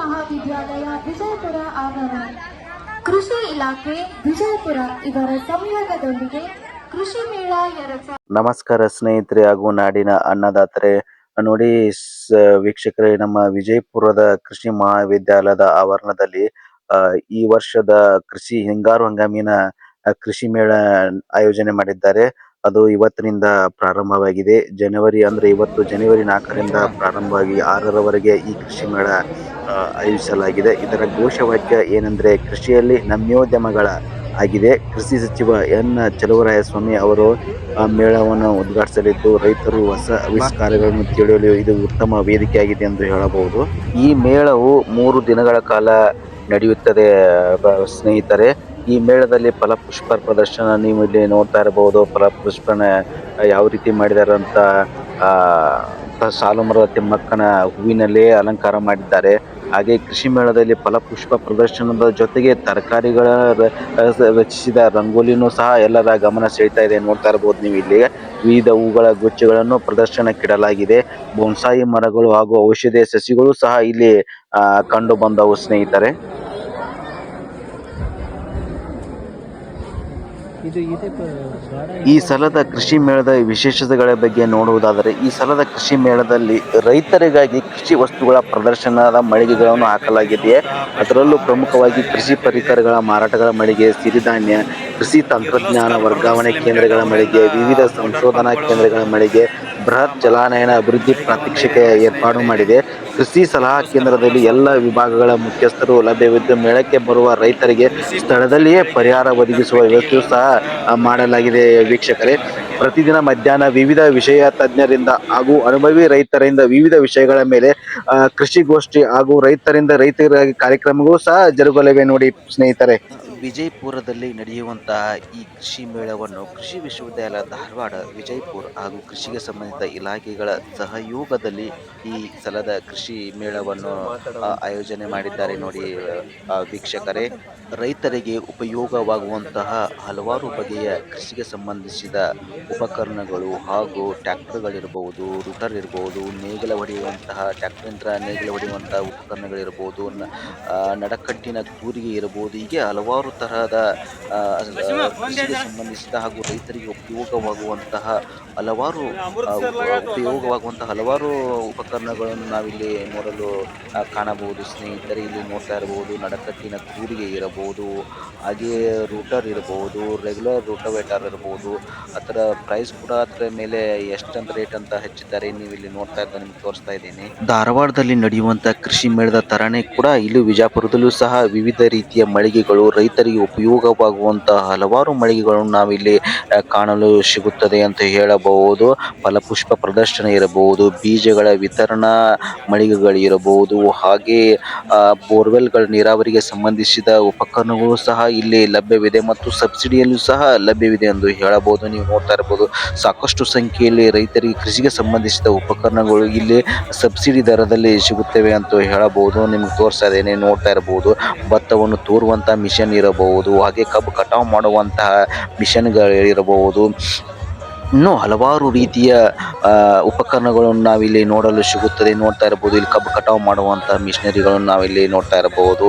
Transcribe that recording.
ಮಹಾವಿದ್ಯಾಲಯ ವಿಜಯಪುರ ಆವರಣ. ಕೃಷಿ ಇಲಾಖೆ ವಿಜಯಪುರ ಇವರ ಸಂಯೋಗದೊಂದಿಗೆ ಕೃಷಿ ಮೇಳ ನಮಸ್ಕಾರ ಸ್ನೇಹಿತರೆ, ಹಾಗೂ ನಾಡಿನ ಅನ್ನದಾತರೆ. ನೋಡಿ ವೀಕ್ಷಕರೇ, ನಮ್ಮ ವಿಜಯಪುರದ ಕೃಷಿ ಮಹಾವಿದ್ಯಾಲಯದ ಆವರಣದಲ್ಲಿ ಈ ವರ್ಷದ ಕೃಷಿ ಹಿಂಗಾರು ಹಂಗಾಮಿನ ಕೃಷಿ ಮೇಳ ಆಯೋಜನೆ ಮಾಡಿದ್ದಾರೆ. ಅದು ಇವತ್ತಿನಿಂದ ಪ್ರಾರಂಭವಾಗಿದೆ. ಜನವರಿ ಅಂದ್ರೆ ಇವತ್ತು ಜನವರಿ ನಾಲ್ಕರಿಂದ ಪ್ರಾರಂಭವಾಗಿ ಆರರವರೆಗೆ ಈ ಕೃಷಿ ಮೇಳ ಆಯೋಜಿಸಲಾಗಿದೆ. ಇದರ ಘೋಷವಾಕ್ಯ ಏನಂದ್ರೆ, ಕೃಷಿಯಲ್ಲಿ ನಮ್ಯೋದ್ಯಮಗಳ ಆಗಿದೆ. ಕೃಷಿ ಸಚಿವ ಎನ್. ಚಲುವರಾಯಸ್ವಾಮಿ ಅವರು ಆ ಮೇಳವನ್ನು ಉದ್ಘಾಟಿಸಲಿದ್ದು, ರೈತರು ಹೊಸ ಆವಿಷ್ಕಾರಗಳನ್ನು ತಿಳಿಯಲು ಇದು ಉತ್ತಮ ವೇದಿಕೆಯಾಗಿದೆ ಎಂದು ಹೇಳಬಹುದು. ಈ ಮೇಳವು ಮೂರು ದಿನಗಳ ಕಾಲ ನಡೆಯುತ್ತದೆ ಸ್ನೇಹಿತರೆ. ಈ ಮೇಳದಲ್ಲಿ ಫಲಪುಷ್ಪ ಪ್ರದರ್ಶನ ನೀವು ಇಲ್ಲಿ ನೋಡ್ತಾ ಇರಬಹುದು. ಫಲಪುಷ್ಪನ ಯಾವ ರೀತಿ ಮಾಡಿದ್ದಾರೆ ಅಂತ ಸಾಲು ಮರದ ತಿಮ್ಮಕ್ಕನ ಹೂವಿನಲ್ಲೇ ಅಲಂಕಾರ ಮಾಡಿದ್ದಾರೆ. ಹಾಗೆ ಕೃಷಿ ಮೇಳದಲ್ಲಿ ಫಲಪುಷ್ಪ ಪ್ರದರ್ಶನದ ಜೊತೆಗೆ ತರಕಾರಿಗಳ ರಚಿಸಿದ ರಂಗೋಲಿನೂ ಸಹ ಎಲ್ಲರ ಗಮನ ಸೆಳೀತಾ ಇದೆ. ನೋಡ್ತಾ ಇರಬಹುದು ನೀವು ಇಲ್ಲಿ. ವಿವಿಧ ಹೂಗಳ ಗುಚ್ಛಗಳನ್ನು ಪ್ರದರ್ಶನಕ್ಕಿಡಲಾಗಿದೆ. ಬೊನ್ಸಾಯಿ ಮರಗಳು ಹಾಗೂ ಔಷಧೀಯ ಸಸಿಗಳು ಸಹ ಇಲ್ಲಿ ಕಂಡು ಬಂದವು ಸ್ನೇಹಿತರೆ ಇದು ಇದೆ ಪ- ಗಾಢ ಈ ಸಲದ ಕೃಷಿ ಮೇಳದ ವಿಶೇಷತೆಗಳ ಬಗ್ಗೆ ನೋಡುವುದಾದರೆ, ಈ ಸಲದ ಕೃಷಿ ಮೇಳದಲ್ಲಿ ರೈತರಿಗಾಗಿ ಕೃಷಿ ವಸ್ತುಗಳ ಪ್ರದರ್ಶನದ ಮಳಿಗೆಗಳನ್ನು ಹಾಕಲಾಗಿದೆ ಅದರಲ್ಲೂ ಪ್ರಮುಖವಾಗಿ ಕೃಷಿ ಪರಿಕರಗಳ ಮಾರಾಟಗಳ ಮಳಿಗೆ ಸಿರಿಧಾನ್ಯ ಕೃಷಿ ತಂತ್ರಜ್ಞಾನ ವರ್ಗಾವಣೆ ಕೇಂದ್ರಗಳ ಮಳಿಗೆ, ವಿವಿಧ ಸಂಶೋಧನಾ ಕೇಂದ್ರಗಳ ಮಳಿಗೆ ಬೃಹತ್ ಜಲಾನಯನ ಅಭಿವೃದ್ಧಿ ಪ್ರಾತ್ಯಕ್ಷಿಕೆ ಏರ್ಪಾಡು ಮಾಡಿದೆ. ಕೃಷಿ ಸಲಹಾ ಕೇಂದ್ರದಲ್ಲಿ ಎಲ್ಲ ವಿಭಾಗಗಳ ಮುಖ್ಯಸ್ಥರು ಲಭ್ಯವಿದ್ದು ಮೇಳಕ್ಕೆ ಬರುವ ರೈತರಿಗೆ ಸ್ಥಳದಲ್ಲಿಯೇ ಪರಿಹಾರ ಒದಗಿಸುವ ವ್ಯವಸ್ಥೆಯೂ ಸಹ ಮಾಡಲಾಗಿದೆ ವೀಕ್ಷಕರೇ. ಪ್ರತಿದಿನ ಮಧ್ಯಾಹ್ನ ವಿವಿಧ ವಿಷಯ ತಜ್ಞರಿಂದ ಹಾಗೂ ಅನುಭವಿ ರೈತರಿಂದ ವಿವಿಧ ವಿಷಯಗಳ ಮೇಲೆ ಕೃಷಿಗೋಷ್ಠಿ ಹಾಗೂ ರೈತರಿಂದ ರೈತರಿಗಾಗಿ ಕಾರ್ಯಕ್ರಮಗಳು ಸಹ ಜರುಗಲಿವೆ ನೋಡಿ ಸ್ನೇಹಿತರೆ. ವಿಜಯಪುರದಲ್ಲಿ ನಡೆಯುವಂತಹ ಈ ಕೃಷಿ ಮೇಳವನ್ನು ಕೃಷಿ ವಿಶ್ವವಿದ್ಯಾಲಯ ಧಾರವಾಡ, ವಿಜಯಪುರ ಹಾಗೂ ಕೃಷಿಗೆ ಸಂಬಂಧಿತ ಇಲಾಖೆಗಳ ಸಹಯೋಗದಲ್ಲಿ ಈ ಸಲದ ಕೃಷಿ ಮೇಳವನ್ನು ಆಯೋಜನೆ ಮಾಡಿದ್ದಾರೆ ನೋಡಿ ವೀಕ್ಷಕರೇ. ರೈತರಿಗೆ ಉಪಯೋಗವಾಗುವಂತಹ ಹಲವಾರು ಬಗೆಯ ಕೃಷಿಗೆ ಸಂಬಂಧಿಸಿದ ಉಪಕರಣಗಳು ಹಾಗೂ ಟ್ರ್ಯಾಕ್ಟರ್ಗಳಿರ್ಬೋದು, ರುಟರ್ ಇರಬಹುದು ನೇಗಿಲ ಹೊಡೆಯುವಂತಹ ಟ್ರ್ಯಾಕ್ಟರ್ನಿಂದ ನೇಗಿಲ ಹೊಡೆಯುವಂತಹ ಉಪಕರಣಗಳಿರ್ಬೋದು ನಡಕಟ್ಟಿನ ಕೂರಿಗೆ ಇರಬಹುದು ಹೀಗೆ ಹಲವಾರು ತರಹದ ಕೃಷಿಗೆ ಸಂಬಂಧಿಸಿದ ಹಾಗೂ ರೈತರಿಗೆ ಉಪಯೋಗವಾಗುವಂತಹ ಹಲವಾರು ಉಪಯೋಗವಾಗುವಂತಹ ಹಲವಾರು ಉಪಕರಣಗಳನ್ನು ನಾವಿಲ್ಲಿ ನೋಡಲು ಕಾಣಬಹುದು. ಸ್ನೇಹಿತರೆ ಇಲ್ಲಿ ನೋಡ್ತಾ ಇರಬಹುದು. ನಡಕಟ್ಟಿನ ಕೂರಿಗೆ ಇರಬಹುದು ಹಾಗೆ ರೂಟರ್ ಇರಬಹುದು ರೆಗ್ಯುಲರ್ ರೂಟವೇಟರ್ ಇರಬಹುದು. ಅದರ ಪ್ರೈಸ್ ಕೂಡ ಅದರ ಮೇಲೆ ಎಷ್ಟು ಅಂತ ರೇಟ್ ಅಂತ ಹೆಚ್ಚಿದ್ದಾರೆ ನೀವು ಇಲ್ಲಿ ನೋಡ್ತಾ ಇದ್ದ ನಿಮ್ಗೆ ತೋರಿಸ್ತಾ ಇದ್ದೀನಿ. ಧಾರವಾಡದಲ್ಲಿ ನಡೆಯುವಂತಹ ಕೃಷಿ ಮೇಳದ ತರನೇ ಕೂಡ ಇಲ್ಲಿ ವಿಜಯಪುರದಲ್ಲೂ ಸಹ ವಿವಿಧ ರೀತಿಯ ಮಳಿಗೆಗಳು ರೈತರಿಗೆ ಉಪಯೋಗವಾಗುವಂತಹ ಹಲವಾರು ಮಳಿಗೆಗಳನ್ನು ನಾವಿಲ್ಲಿ ಕಾಣಲು ಸಿಗುತ್ತದೆ ಅಂತ ಹೇಳಬಹುದು. ಫಲಪುಷ್ಪ ಪ್ರದರ್ಶನ ಇರಬಹುದು, ಬೀಜಗಳ ವಿತರಣಾ ಮಳಿಗೆಗಳಿರಬಹುದು ಹಾಗೆ ಬೋರ್ವೆಲ್ ಬೋರ್ವೆಲ್ಗಳ ನೀರಾವರಿಗೆ ಸಂಬಂಧಿಸಿದ ಉಪಕರಣಗಳು ಸಹ ಇಲ್ಲಿ ಲಭ್ಯವಿದೆ ಮತ್ತು ಸಬ್ಸಿಡಿಯಲ್ಲೂ ಸಹ ಲಭ್ಯವಿದೆ ಎಂದು ಹೇಳಬಹುದು, ನೀವು ನೋಡ್ತಾ ಇರಬಹುದು. ಸಾಕಷ್ಟು ಸಂಖ್ಯೆಯಲ್ಲಿ ರೈತರಿಗೆ ಕೃಷಿಗೆ ಸಂಬಂಧಿಸಿದ ಉಪಕರಣಗಳು ಇಲ್ಲಿ ಸಬ್ಸಿಡಿ ದರದಲ್ಲಿ ಸಿಗುತ್ತವೆ ಅಂತ ಹೇಳಬಹುದು. ನಿಮ್ಗೆ ತೋರಿಸ್ತಾ ಇದ್ದೇನೆ, ನೋಡ್ತಾ ಇರಬಹುದು. ಭತ್ತವನ್ನು ತೋರುವಂತಹ ಮಿಷನ್ ಇರಬಹುದು, ಹಾಗೆ ಕಬ್ಬು ಕಟಾವು ಮಾಡುವಂತಹ ಮಿಷನ್ಗಳಿರಬಹುದು ಇನ್ನೂ ಹಲವಾರು ರೀತಿಯ ಉಪಕರಣಗಳನ್ನು ನಾವಿಲ್ಲಿ ನೋಡಲು ಸಿಗುತ್ತದೆ. ನೋಡ್ತಾ ಇರಬಹುದು, ಇಲ್ಲಿ ಕಬ್ಬು ಕಟಾವು ಮಾಡುವಂತಹ ಮಿಷನರಿಗಳನ್ನು ನಾವಿಲ್ಲಿ ನೋಡ್ತಾ ಇರಬಹುದು.